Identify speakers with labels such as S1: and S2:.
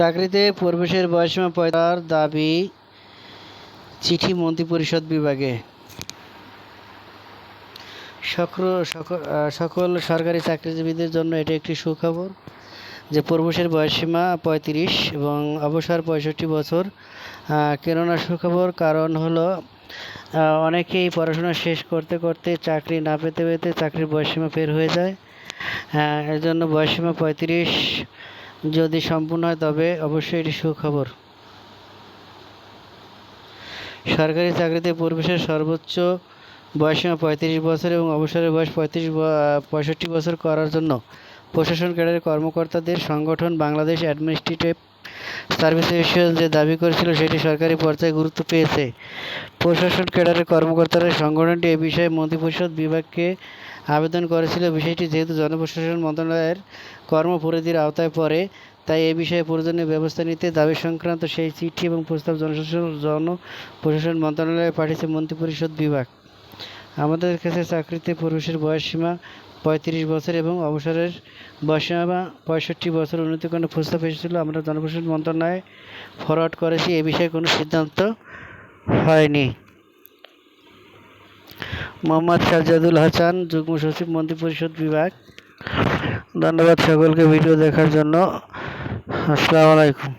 S1: চাকরিতে প্রবেশের বয়সীমা পঁয়তার দাবি চিঠি মন্ত্রিপরিষদ বিভাগে। সকল সকল সরকারি চাকরিজীবীদের জন্য এটি একটি সুখবর যে প্রবেশের বয়সীমা পঁয়ত্রিশ এবং অবসর পঁয়ষট্টি বছর। কেননা সুখবর কারণ হলো অনেকেই পড়াশোনা শেষ করতে করতে চাকরি না পেতে পেতে চাকরির বয়সীমা বের হয়ে যায়। এর জন্য বয়সীমা পঁয়ত্রিশ যদি সম্পূর্ণ হয়, তবে অবশ্যই এটি সুখবর। সরকারি চাকরিতে প্রবেশের সর্বোচ্চ বয়সীমা পঁয়ত্রিশ বছর এবং অবসরের বয়স পঁয়ত্রিশ পঁয়ষট্টি বছর করার জন্য প্রশাসন ক্যাডারের কর্মকর্তাদের সংগঠন বাংলাদেশ অ্যাডমিনিস্ট্রেটিভ সার্ভিস অ্যাসোসিয়েশন যে দাবি করেছিল, সেটি সরকারি পর্যায়ে গুরুত্ব পেয়েছে। প্রশাসন ক্যাডারের কর্মকর্তারা সংগঠনটি এ বিষয়ে মন্ত্রিপরিষদ বিভাগকে আবেদন করেছিল। বিষয়টি যেহেতু জনপ্রশাসন মন্ত্রণালয়ের কর্মপরিধির আওতায় পড়ে, তাই এ বিষয়ে প্রয়োজনীয় ব্যবস্থা নিতে দাবি সংক্রান্ত সেই চিঠি এবং প্রস্তাব জনশাসন জনপ্রশাসন মন্ত্রণালয়ে পাঠিয়েছে মন্ত্রিপরিষদ বিভাগ। আমাদের কাছে চাকরিতে প্রবেশের বয়সসীমা পঁয়ত্রিশ বছর এবং অবসরের বয়সসীমা পঁয়ষট্টি বছর উন্নতিকরণের প্রস্তাব এসেছিল। আমরা জনপ্রশাসন মন্ত্রণালয়ে ফরওয়ার্ড করেছি। এ বিষয়ে কোনো সিদ্ধান্ত হয়নি। মোহাম্মদ সাজ্জাদুল হাসান যুগ্ম সচিব মন্ত্রিপরিষদ বিভাগ। ধন্যবাদ সকলকে ভিডিও দেখার জন্য। আসসালামু আলাইকুম।